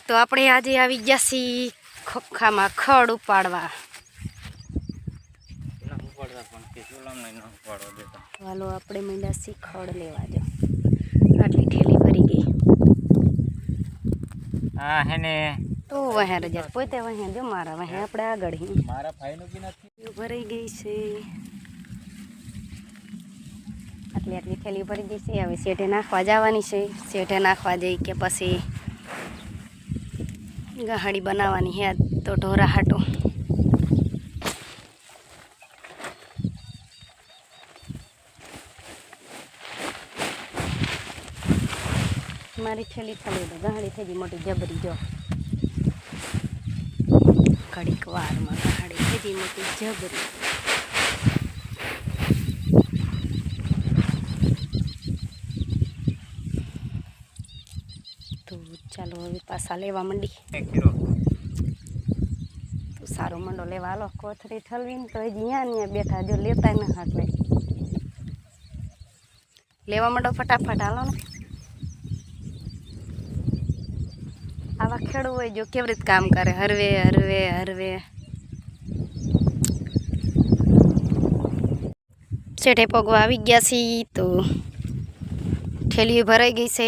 તો આપણે આજે આવી ગયા છીએ ખોખામાં ખડ ઉપાડવા ના ઉપાડતા પણ કે ચૂલામાં ન ઉપાડવા દેતા હાલો આપણે મીંડા છીએ ખડ લેવા જો આટલી ઠેલી ભરી ગઈ હા હેને તો વહે રજા પોતે વહે જો મારા વહે આપણે આગળ હી મારા ભાઈનું બી નથી ભરાઈ ગઈ છે આટલી આટલી થેલી ભરી ગઈ છે હવે શેઠે નાખવા જવાની છે શેઠે નાખવા જઈ કે પછી ગહાડી બનાવવાની હે તો ઢોરા હાટો. મારી છેલ્લી થલી તો ગહાડી થઈ ગઈ, મોટી જબરી જો. ઘડીક વારમાં ગહાડી થઈ ગઈ, મોટી જબરી. તો ચાલો હવે પાછા લેવા માંડી ખીરો તો સારો મંડો લેવા હાલો કોથરી ઠલવીને તો હજી અહીંયા ને અહીંયા બેઠા જો લેતા ન એટલે લેવા માંડો ફટાફટ હાલો ને આવા ખેડૂ હોય જો કેવી રીતે કામ કરે હરવે હરવે હરવે શેઠે પગવા આવી ગયા છીએ તો ઠેલી ભરાઈ ગઈ છે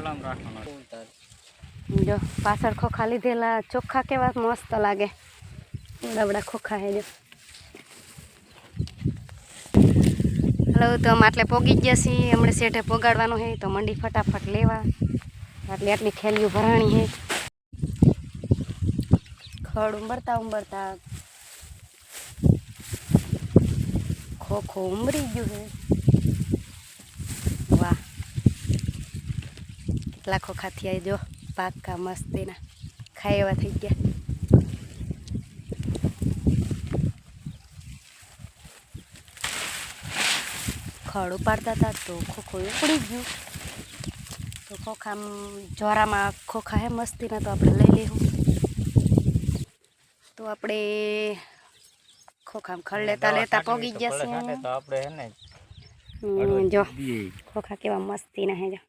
ઉતાર જો, પાછળ ખોખા લીધેલા, ચોખ્ખા કેવા મસ્ત લાગે. બડા ખોખા હે જો. હલો, તો અમે આટલે પોગી ગયા છીએ. હમણાં શેઠે પોગાડવાનું હે, તો મંડી ફટાફટ લેવા. આટલી આટલી થેલીઓ ભરાણી હે. ખડ ઉંબરતા ઉંબરતા ખોખો ઉમરી ગયું હે. કેટલા ખોખા થયા જો. પાકા મસ્તીના ખાય એવા થઈ ગયા. ખડ ઉપાડતા હતા તો ખોખો ઉપડી ગયું. તો ખોખા જોરામાં ખોખા હે મસ્તીના તો આપણે લઈ લેવું તો આપણે ખોખામાં ખડ લેતા લેતા પોગી ગયા ને હમ, જો. ખોખા કેવા મસ્તીના હે જો.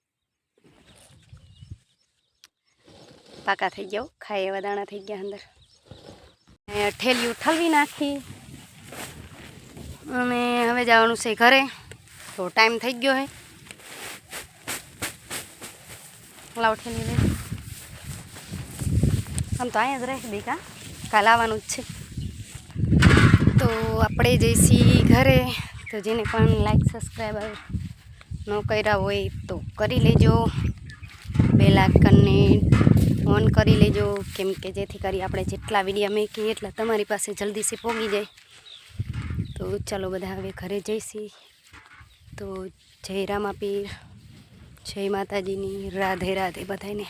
પાકા થઈ ગયા. ખાય એવા દાણા થઈ ગયા અંદર. અહીંયા ઠેલિયું ઠલવી નાખી. અને હવે જવાનું છે ઘરે. તો ટાઈમ થઈ ગયો હે. લાવ ઠેલી આમ તો અહીંયા જ રહે દીકા. કાલ આવવાનું જ છે. તો આપણે જઈશી ઘરે. તો જેને પણ લાઈક સબસ્ક્રાઈબર ન કર્યા હોય તો કરી લેજો. બે લાકનને ઓન કરી લેજો, કેમ કે જેથી કરી આપણે જેટલા વિડીયા મેકીએ એટલા તમારી પાસે જલ્દીથી પહોંચી જાય. તો ચાલો બધા હવે ઘરે જઈશી. તો જય રામાપીર, જય માતાજીની, રાધે રાધે બધાને